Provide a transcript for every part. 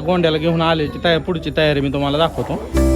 गोंड्याला घेऊन आल्याची तयार पुढची तयारी मी तुम्हाला दाखवतो.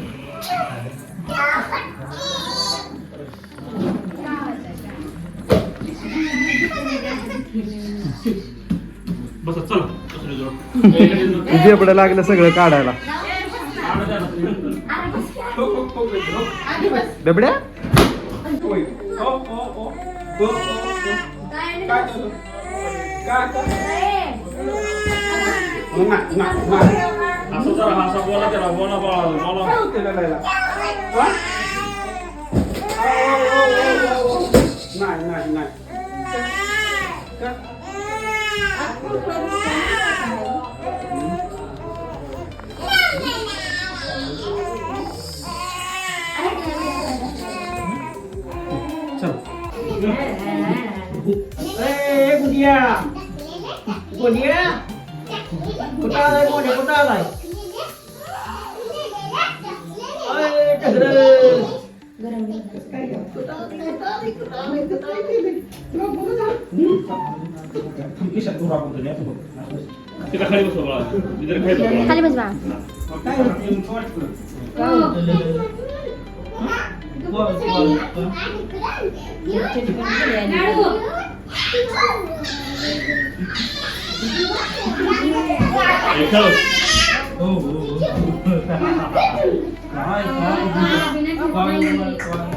जेपडं लागलं सगळं काढायला. डबड्या असं जरा Iya. Dia? Kota lagi dia lagi. Ayo terus. Garam Kita kali. Kita kali हो. काय, काय, काय, काय, काय.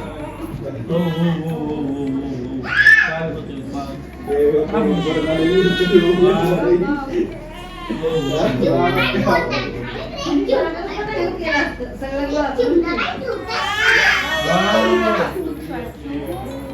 हो, हो, हो, हो, हो, हो, हो. काय होतंय, काय? थांबून बरं झालं. म्हणा. हा, असतं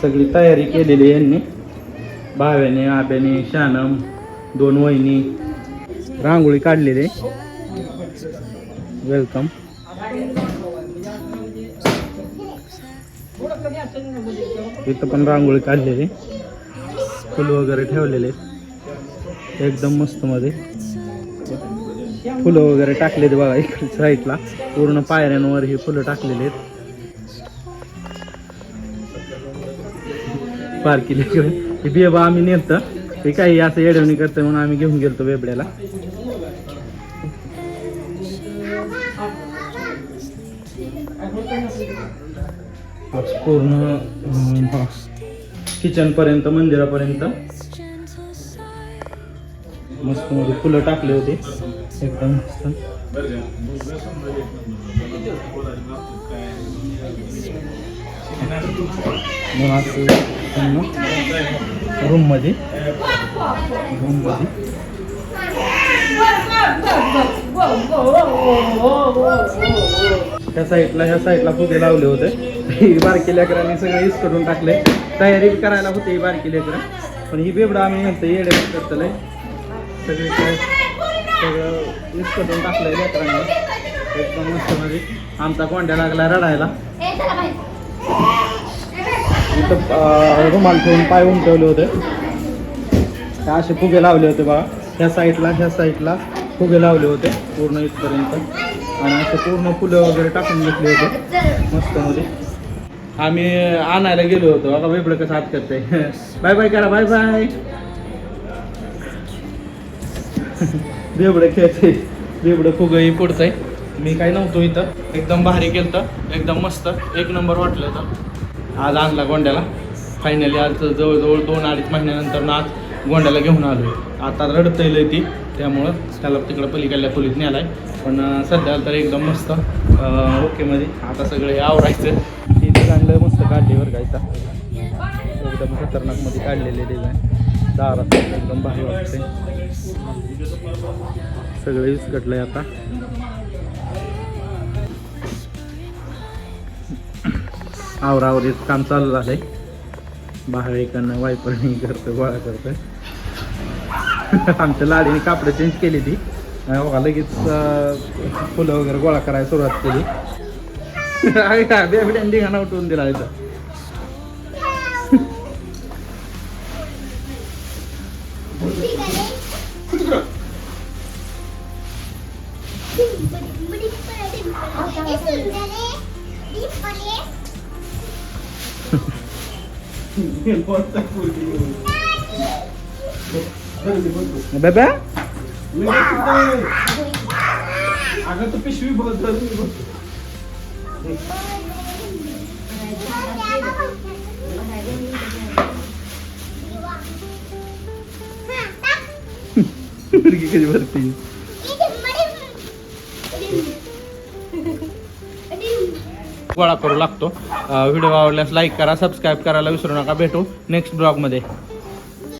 सगळी तयारी केलेली आहे यांनी. भाव्याने आब्याने शानम दोन वहिनी. रांगोळी काढलेली वेलकम इथं पण रांगोळी काढलेली. फुलं वगैरे ठेवलेले एकदम मस्त मध्ये. फुलं वगैरे टाकलेत बघा इकडच्या साईडला. पूर्ण पायऱ्यांवर हे फुलं टाकलेली आहेत. पार्की लेकर हे बेबा आम्ही नेलतं. ते काही असं येडवणी करतं म्हणून आम्ही घेऊन गेलतो बेबड्याला. पूर्ण किचन पर्यंत मंदिरापर्यंत. मस्त मध्ये फुलं टाकले होते. एकदम मस्त. मग असं रूममध्ये रूममध्ये त्या साईडला ह्या साईडला फुगे लावले होते. ही बारकी लेकरांनी सगळे इस करून टाकले. तयारी करायला होते ही बारकी लेकरं. पण ही बेबडं आम्ही म्हणतो येडे करतलंय सगळे सगळं मिक्स करून टाकलंय लेकरांना. एकदम मस्त म्हणजे आमचा कोंड्या लागला रडायला. इथं रुमाल ठेवून पाय उमटवले होते. असे फुगे लावले होते बघा. ह्या साईडला ह्या साईडला फुगे लावले होते पूर्ण इथपर्यंत. आणि असं पूर्ण फुलं वगैरे टाकून घेतले होते. मस्त मध्ये आम्ही आणायला गेलो होतो. बघा वेगळं कसं हात करते बाय बाय करा बाय बाय. बेबडं खेळते बेबडं फुगही पुढतंय मी काय नव्हतो इथं. एकदम भारी केलं एकदम मस्त. एक नंबर वाटलं तर आज आणला गोंड्याला. फायनली आज जवळजवळ दोन अडीच महिन्यानंतर ना आज गोंड्याला घेऊन आलो आता रडता येईल ती. त्यामुळं त्याला तिकडं पलीकडल्या खोलीत नेलाय. पण सध्या तर एकदम मस्त. ओकेमध्ये आता सगळे आवरायचं. ती चांगलं मस्त काढली गायचा एकदम खतरनाकमध्ये काढलेले डिझाईन दारात एकदम भारी वाटते सगळे विस्कटलंय आता. आवरावरीत काम चालू झालंय. बाहेर एकानं वायपरणी करतं गोळा करतं आमच्या लाडीने कापडं चेंज केली ती. लगेच फुलं वगैरे गोळा करायला सुरुवात केली. आहे का उठवून दिला इथं. बेबे? अगं तू पिशवी बघ मुलगी कशी भरती? गोळा करू लागतो. व्हिडिओ आवडल्यास लाईक करा सबस्क्राईब करायला विसरू नका. भेटू नेक्स्ट ब्लॉगमध्ये